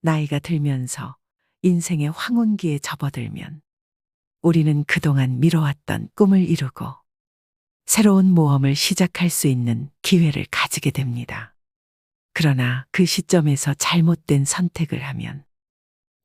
나이가 들면서 인생의 황혼기에 접어들면 우리는 그동안 미뤄왔던 꿈을 이루고 새로운 모험을 시작할 수 있는 기회를 가지게 됩니다. 그러나 그 시점에서 잘못된 선택을 하면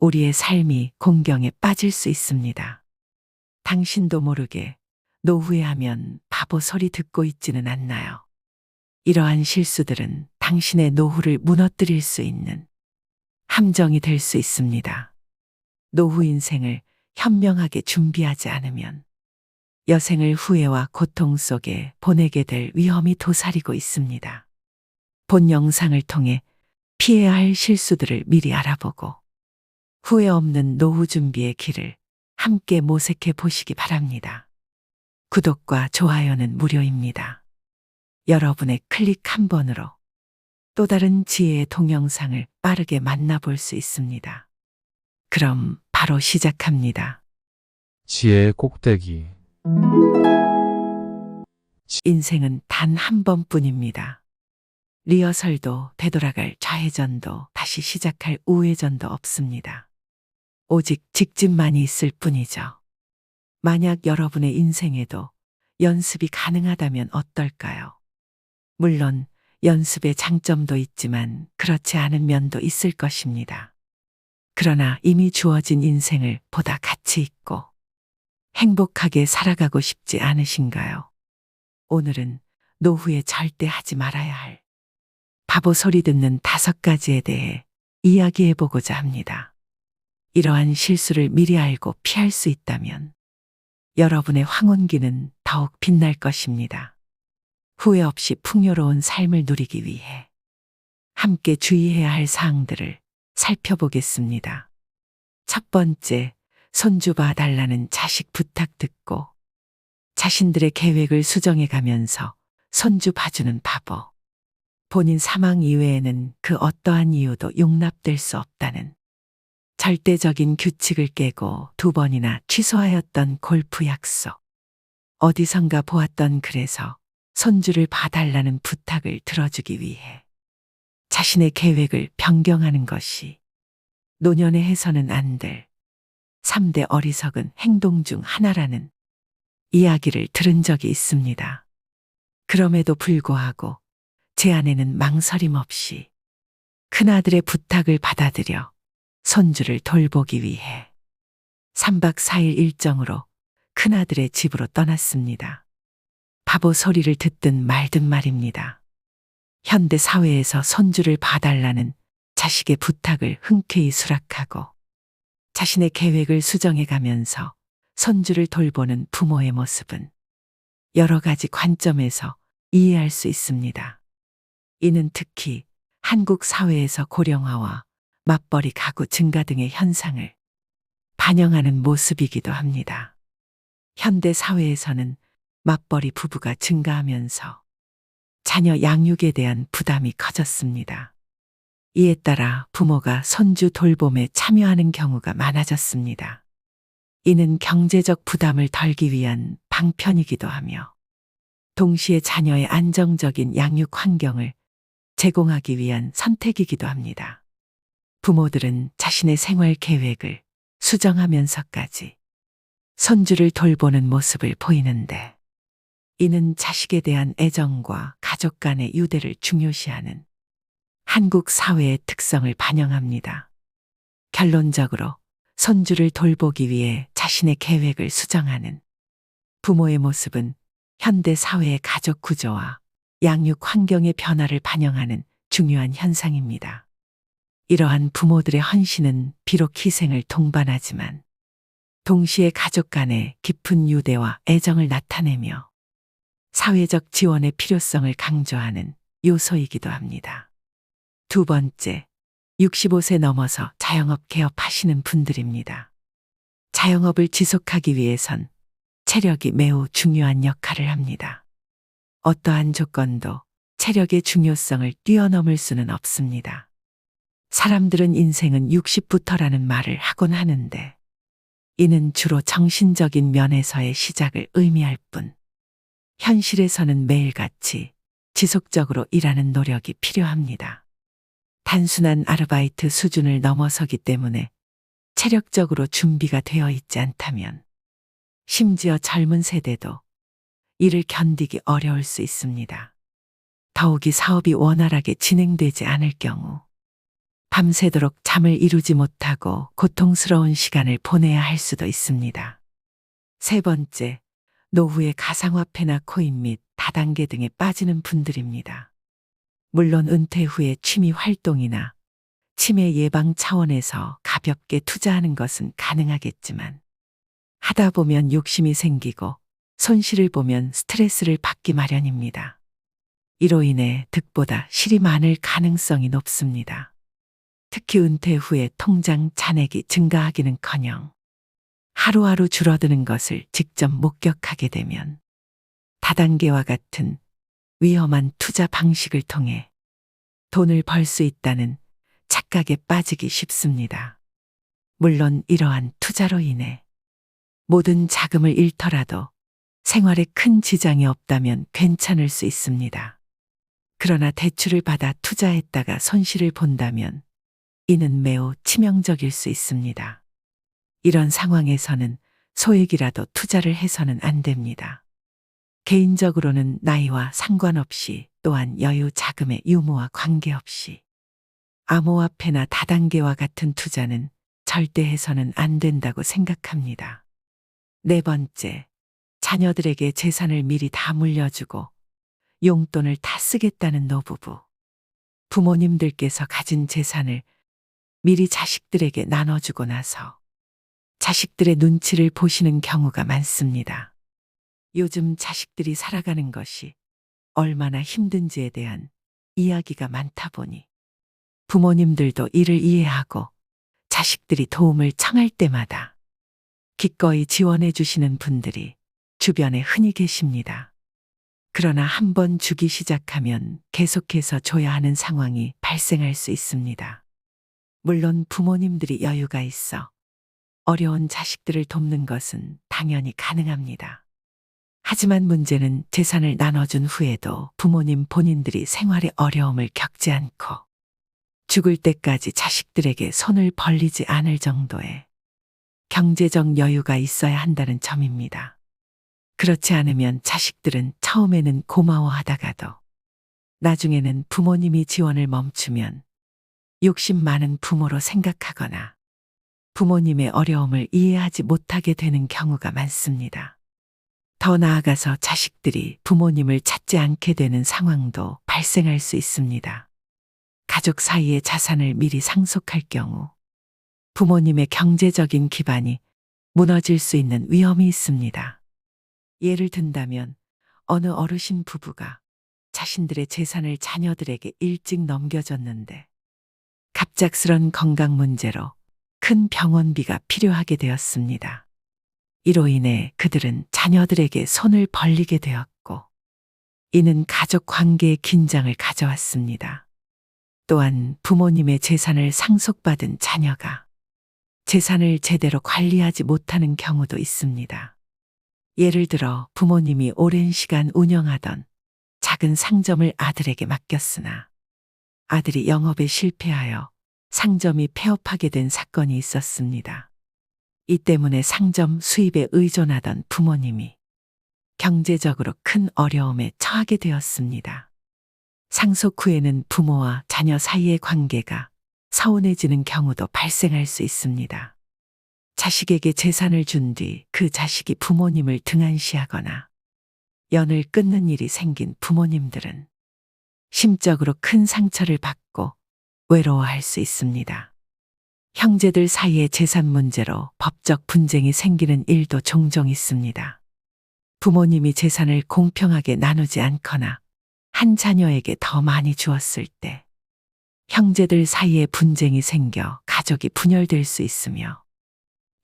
우리의 삶이 공경에 빠질 수 있습니다. 당신도 모르게 노후에 하면 바보 소리 듣고 있지는 않나요? 이러한 실수들은 당신의 노후를 무너뜨릴 수 있는 함정이 될 수 있습니다. 노후 인생을 현명하게 준비하지 않으면 여생을 후회와 고통 속에 보내게 될 위험이 도사리고 있습니다. 본 영상을 통해 피해야 할 실수들을 미리 알아보고 후회 없는 노후 준비의 길을 함께 모색해 보시기 바랍니다. 구독과 좋아요는 무료입니다. 여러분의 클릭 한 번으로 또 다른 지혜의 동영상을 빠르게 만나볼 수 있습니다. 그럼 바로 시작합니다. 지혜의 꼭대기. 인생은 단 한 번뿐입니다. 리허설도 되돌아갈 좌회전도 다시 시작할 우회전도 없습니다. 오직 직진만이 있을 뿐이죠. 만약 여러분의 인생에도 연습이 가능하다면 어떨까요? 물론 연습의 장점도 있지만 그렇지 않은 면도 있을 것입니다. 그러나 이미 주어진 인생을 보다 가치 있고 행복하게 살아가고 싶지 않으신가요? 오늘은 노후에 절대 하지 말아야 할 바보 소리 듣는 다섯 가지에 대해 이야기해 보고자 합니다. 이러한 실수를 미리 알고 피할 수 있다면 여러분의 황혼기는 더욱 빛날 것입니다. 후회 없이 풍요로운 삶을 누리기 위해 함께 주의해야 할 사항들을 살펴보겠습니다. 첫 번째, 손주 봐달라는 자식 부탁 듣고 자신들의 계획을 수정해 가면서 손주 봐주는 바보. 본인 사망 이외에는 그 어떠한 이유도 용납될 수 없다는 절대적인 규칙을 깨고 두 번이나 취소하였던 골프 약속. 어디선가 보았던 글에서 손주를 봐달라는 부탁을 들어주기 위해 자신의 계획을 변경하는 것이 노년에 해서는 안 될 3대 어리석은 행동 중 하나라는 이야기를 들은 적이 있습니다. 그럼에도 불구하고 제 아내는 망설임 없이 큰아들의 부탁을 받아들여 손주를 돌보기 위해 3박 4일 일정으로 큰아들의 집으로 떠났습니다. 바보 소리를 듣든 말든 말입니다. 현대 사회에서 손주를 봐달라는 자식의 부탁을 흔쾌히 수락하고 자신의 계획을 수정해 가면서 손주를 돌보는 부모의 모습은 여러 가지 관점에서 이해할 수 있습니다. 이는 특히 한국 사회에서 고령화와 맞벌이 가구 증가 등의 현상을 반영하는 모습이기도 합니다. 현대 사회에서는 맞벌이 부부가 증가하면서 자녀 양육에 대한 부담이 커졌습니다. 이에 따라 부모가 손주 돌봄에 참여하는 경우가 많아졌습니다. 이는 경제적 부담을 덜기 위한 방편이기도 하며 동시에 자녀의 안정적인 양육 환경을 제공하기 위한 선택이기도 합니다. 부모들은 자신의 생활 계획을 수정하면서까지 손주를 돌보는 모습을 보이는데 이는 자식에 대한 애정과 가족 간의 유대를 중요시하는 한국 사회의 특성을 반영합니다. 결론적으로 손주를 돌보기 위해 자신의 계획을 수정하는 부모의 모습은 현대 사회의 가족 구조와 양육 환경의 변화를 반영하는 중요한 현상입니다. 이러한 부모들의 헌신은 비록 희생을 동반하지만 동시에 가족 간의 깊은 유대와 애정을 나타내며 사회적 지원의 필요성을 강조하는 요소이기도 합니다. 두 번째, 65세 넘어서 자영업 개업하시는 분들입니다. 자영업을 지속하기 위해선 체력이 매우 중요한 역할을 합니다. 어떠한 조건도 체력의 중요성을 뛰어넘을 수는 없습니다. 사람들은 인생은 60부터라는 말을 하곤 하는데 이는 주로 정신적인 면에서의 시작을 의미할 뿐 현실에서는 매일같이 지속적으로 일하는 노력이 필요합니다. 단순한 아르바이트 수준을 넘어서기 때문에 체력적으로 준비가 되어 있지 않다면 심지어 젊은 세대도 이를 견디기 어려울 수 있습니다. 더욱이 사업이 원활하게 진행되지 않을 경우 밤새도록 잠을 이루지 못하고 고통스러운 시간을 보내야 할 수도 있습니다. 세 번째, 노후의 가상화폐나 코인 및 다단계 등에 빠지는 분들입니다. 물론 은퇴 후에 취미 활동이나 치매 예방 차원에서 가볍게 투자하는 것은 가능하겠지만 하다 보면 욕심이 생기고 손실을 보면 스트레스를 받기 마련입니다. 이로 인해 득보다 실이 많을 가능성이 높습니다. 특히 은퇴 후에 통장 잔액이 증가하기는 커녕 하루하루 줄어드는 것을 직접 목격하게 되면 다단계와 같은 위험한 투자 방식을 통해 돈을 벌 수 있다는 착각에 빠지기 쉽습니다. 물론 이러한 투자로 인해 모든 자금을 잃더라도 생활에 큰 지장이 없다면 괜찮을 수 있습니다. 그러나 대출을 받아 투자했다가 손실을 본다면 이는 매우 치명적일 수 있습니다. 이런 상황에서는 소액이라도 투자를 해서는 안 됩니다. 개인적으로는 나이와 상관없이 또한 여유 자금의 유무와 관계없이 암호화폐나 다단계와 같은 투자는 절대 해서는 안 된다고 생각합니다. 네 번째, 자녀들에게 재산을 미리 다 물려주고 용돈을 다 쓰겠다는 노부부. 부모님들께서 가진 재산을 미리 자식들에게 나눠주고 나서 자식들의 눈치를 보시는 경우가 많습니다. 요즘 자식들이 살아가는 것이 얼마나 힘든지에 대한 이야기가 많다 보니 부모님들도 이를 이해하고 자식들이 도움을 청할 때마다 기꺼이 지원해 주시는 분들이 주변에 흔히 계십니다. 그러나 한번 주기 시작하면 계속해서 줘야 하는 상황이 발생할 수 있습니다. 물론 부모님들이 여유가 있어 어려운 자식들을 돕는 것은 당연히 가능합니다. 하지만 문제는 재산을 나눠준 후에도 부모님 본인들이 생활에 어려움을 겪지 않고 죽을 때까지 자식들에게 손을 벌리지 않을 정도의 경제적 여유가 있어야 한다는 점입니다. 그렇지 않으면 자식들은 처음에는 고마워하다가도 나중에는 부모님이 지원을 멈추면 욕심 많은 부모로 생각하거나 부모님의 어려움을 이해하지 못하게 되는 경우가 많습니다. 더 나아가서 자식들이 부모님을 찾지 않게 되는 상황도 발생할 수 있습니다. 가족 사이의 자산을 미리 상속할 경우 부모님의 경제적인 기반이 무너질 수 있는 위험이 있습니다. 예를 든다면 어느 어르신 부부가 자신들의 재산을 자녀들에게 일찍 넘겨줬는데 갑작스런 건강 문제로 큰 병원비가 필요하게 되었습니다. 이로 인해 그들은 자녀들에게 손을 벌리게 되었고, 이는 가족 관계의 긴장을 가져왔습니다. 또한 부모님의 재산을 상속받은 자녀가 재산을 제대로 관리하지 못하는 경우도 있습니다. 예를 들어 부모님이 오랜 시간 운영하던 작은 상점을 아들에게 맡겼으나 아들이 영업에 실패하여 상점이 폐업하게 된 사건이 있었습니다. 이 때문에 상점 수입에 의존하던 부모님이 경제적으로 큰 어려움에 처하게 되었습니다. 상속 후에는 부모와 자녀 사이의 관계가 서운해지는 경우도 발생할 수 있습니다. 자식에게 재산을 준 뒤 그 자식이 부모님을 등한시하거나 연을 끊는 일이 생긴 부모님들은 심적으로 큰 상처를 받고 외로워할 수 있습니다. 형제들 사이의 재산 문제로 법적 분쟁이 생기는 일도 종종 있습니다. 부모님이 재산을 공평하게 나누지 않거나 한 자녀에게 더 많이 주었을 때 형제들 사이에 분쟁이 생겨 가족이 분열될 수 있으며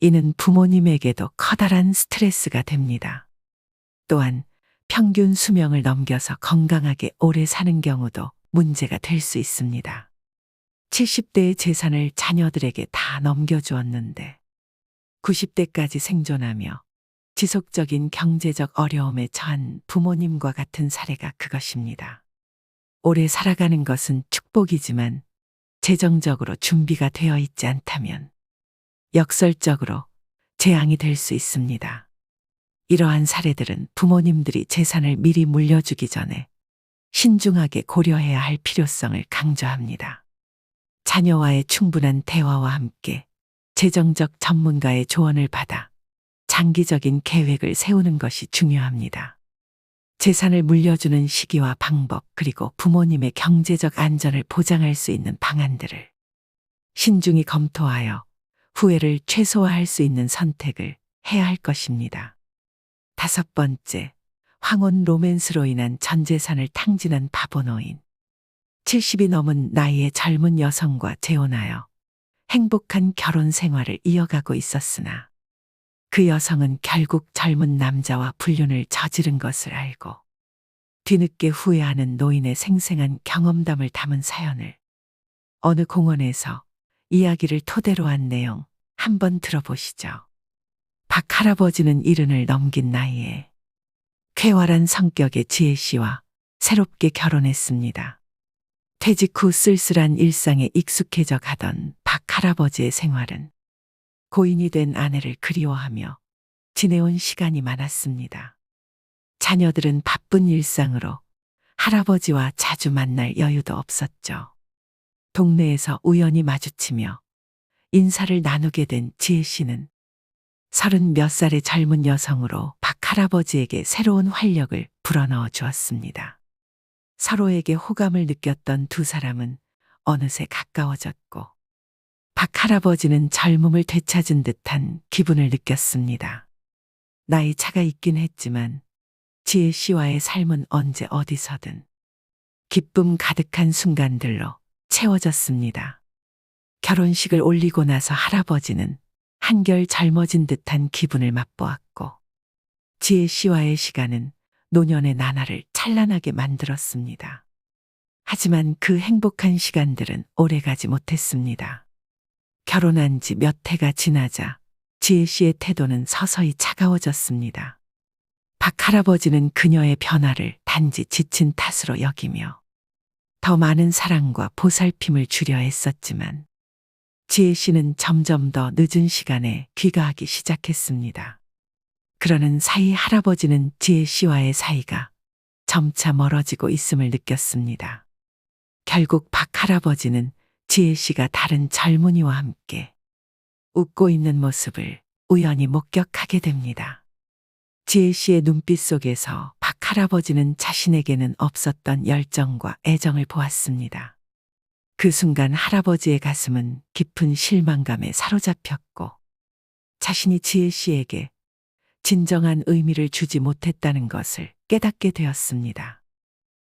이는 부모님에게도 커다란 스트레스가 됩니다. 또한 평균 수명을 넘겨서 건강하게 오래 사는 경우도 문제가 될 수 있습니다. 70대의 재산을 자녀들에게 다 넘겨주었는데 90대까지 생존하며 지속적인 경제적 어려움에 처한 부모님과 같은 사례가 그것입니다. 오래 살아가는 것은 축복이지만 재정적으로 준비가 되어 있지 않다면 역설적으로 재앙이 될 수 있습니다. 이러한 사례들은 부모님들이 재산을 미리 물려주기 전에 신중하게 고려해야 할 필요성을 강조합니다. 자녀와의 충분한 대화와 함께 재정적 전문가의 조언을 받아 장기적인 계획을 세우는 것이 중요합니다. 재산을 물려주는 시기와 방법 그리고 부모님의 경제적 안전을 보장할 수 있는 방안들을 신중히 검토하여 후회를 최소화할 수 있는 선택을 해야 할 것입니다. 다섯 번째, 황혼 로맨스로 인한 전 재산을 탕진한 바보 노인. 70이 넘은 나이의 젊은 여성과 재혼하여 행복한 결혼 생활을 이어가고 있었으나 그 여성은 결국 젊은 남자와 불륜을 저지른 것을 알고 뒤늦게 후회하는 노인의 생생한 경험담을 담은 사연을 어느 공원에서 이야기를 토대로 한 내용 한번 들어보시죠. 박 할아버지는 이른을 넘긴 나이에 쾌활한 성격의 지혜 씨와 새롭게 결혼했습니다. 퇴직 후 쓸쓸한 일상에 익숙해져 가던 박 할아버지의 생활은 고인이 된 아내를 그리워하며 지내온 시간이 많았습니다. 자녀들은 바쁜 일상으로 할아버지와 자주 만날 여유도 없었죠. 동네에서 우연히 마주치며 인사를 나누게 된 지혜 씨는 서른 몇 살의 젊은 여성으로 박 할아버지에게 새로운 활력을 불어넣어 주었습니다. 서로에게 호감을 느꼈던 두 사람은 어느새 가까워졌고 박 할아버지는 젊음을 되찾은 듯한 기분을 느꼈습니다. 나이 차가 있긴 했지만 지혜 씨와의 삶은 언제 어디서든 기쁨 가득한 순간들로 채워졌습니다. 결혼식을 올리고 나서 할아버지는 한결 젊어진 듯한 기분을 맛보았고 지혜 씨와의 시간은 노년의 나날을 찬란하게 만들었습니다. 하지만 그 행복한 시간들은 오래가지 못했습니다. 결혼한 지 몇 해가 지나자 지혜 씨의 태도는 서서히 차가워졌습니다. 박 할아버지는 그녀의 변화를 단지 지친 탓으로 여기며 더 많은 사랑과 보살핌을 주려 했었지만 지혜 씨는 점점 더 늦은 시간에 귀가하기 시작했습니다. 그러는 사이 할아버지는 지혜 씨와의 사이가 점차 멀어지고 있음을 느꼈습니다. 결국 박 할아버지는 지혜 씨가 다른 젊은이와 함께 웃고 있는 모습을 우연히 목격하게 됩니다. 지혜 씨의 눈빛 속에서 박 할아버지는 자신에게는 없었던 열정과 애정을 보았습니다. 그 순간 할아버지의 가슴은 깊은 실망감에 사로잡혔고 자신이 지혜 씨에게 진정한 의미를 주지 못했다는 것을 깨닫게 되었습니다.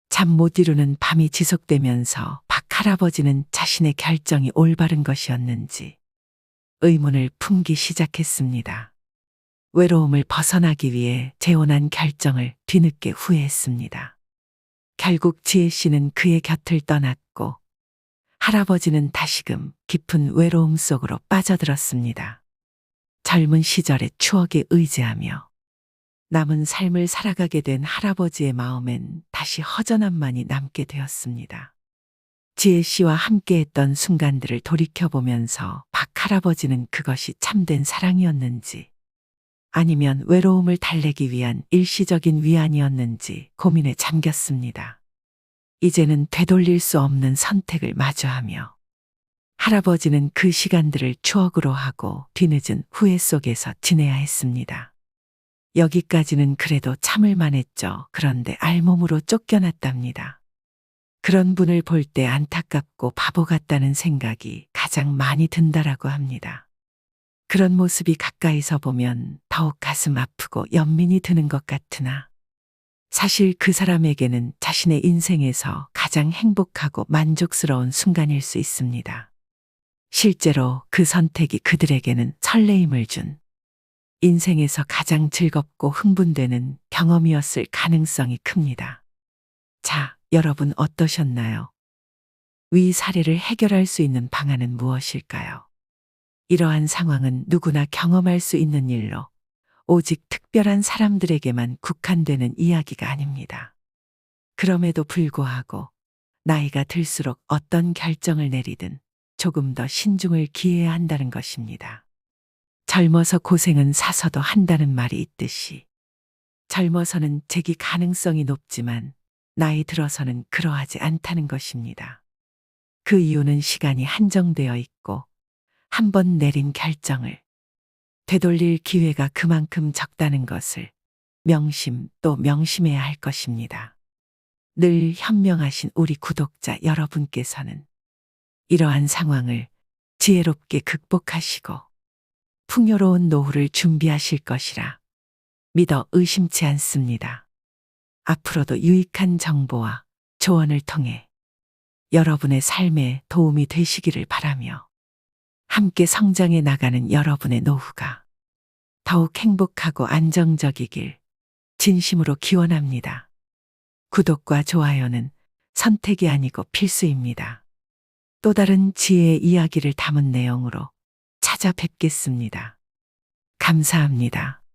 잠 못 이루는 밤이 지속되면서 박 할아버지는 자신의 결정이 올바른 것이었는지 의문을 품기 시작했습니다. 외로움을 벗어나기 위해 재혼한 결정을 뒤늦게 후회했습니다. 결국 지혜 씨는 그의 곁을 떠났고 할아버지는 다시금 깊은 외로움 속으로 빠져들었습니다. 젊은 시절의 추억에 의지하며 남은 삶을 살아가게 된 할아버지의 마음엔 다시 허전함만이 남게 되었습니다. 지혜 씨와 함께했던 순간들을 돌이켜보면서 박 할아버지는 그것이 참된 사랑이었는지 아니면 외로움을 달래기 위한 일시적인 위안이었는지 고민에 잠겼습니다. 이제는 되돌릴 수 없는 선택을 마주하며 할아버지는 그 시간들을 추억으로 하고 뒤늦은 후회 속에서 지내야 했습니다. 여기까지는 그래도 참을 만 했죠. 그런데 알몸으로 쫓겨났답니다. 그런 분을 볼 때 안타깝고 바보 같다는 생각이 가장 많이 든다라고 합니다. 그런 모습이 가까이서 보면 더욱 가슴 아프고 연민이 드는 것 같으나 사실 그 사람에게는 자신의 인생에서 가장 행복하고 만족스러운 순간일 수 있습니다. 실제로 그 선택이 그들에게는 설레임을 준 인생에서 가장 즐겁고 흥분되는 경험이었을 가능성이 큽니다. 자, 여러분 어떠셨나요? 위 사례를 해결할 수 있는 방안은 무엇일까요? 이러한 상황은 누구나 경험할 수 있는 일로 오직 특별한 사람들에게만 국한되는 이야기가 아닙니다. 그럼에도 불구하고 나이가 들수록 어떤 결정을 내리든 조금 더 신중을 기해야 한다는 것입니다. 젊어서 고생은 사서도 한다는 말이 있듯이 젊어서는 재기 가능성이 높지만 나이 들어서는 그러하지 않다는 것입니다. 그 이유는 시간이 한정되어 있고 한 번 내린 결정을 되돌릴 기회가 그만큼 적다는 것을 명심 또 명심해야 할 것입니다. 늘 현명하신 우리 구독자 여러분께서는 이러한 상황을 지혜롭게 극복하시고 풍요로운 노후를 준비하실 것이라 믿어 의심치 않습니다. 앞으로도 유익한 정보와 조언을 통해 여러분의 삶에 도움이 되시기를 바라며 함께 성장해 나가는 여러분의 노후가 더욱 행복하고 안정적이길 진심으로 기원합니다. 구독과 좋아요는 선택이 아니고 필수입니다. 또 다른 지혜의 이야기를 담은 내용으로 찾아뵙겠습니다. 감사합니다.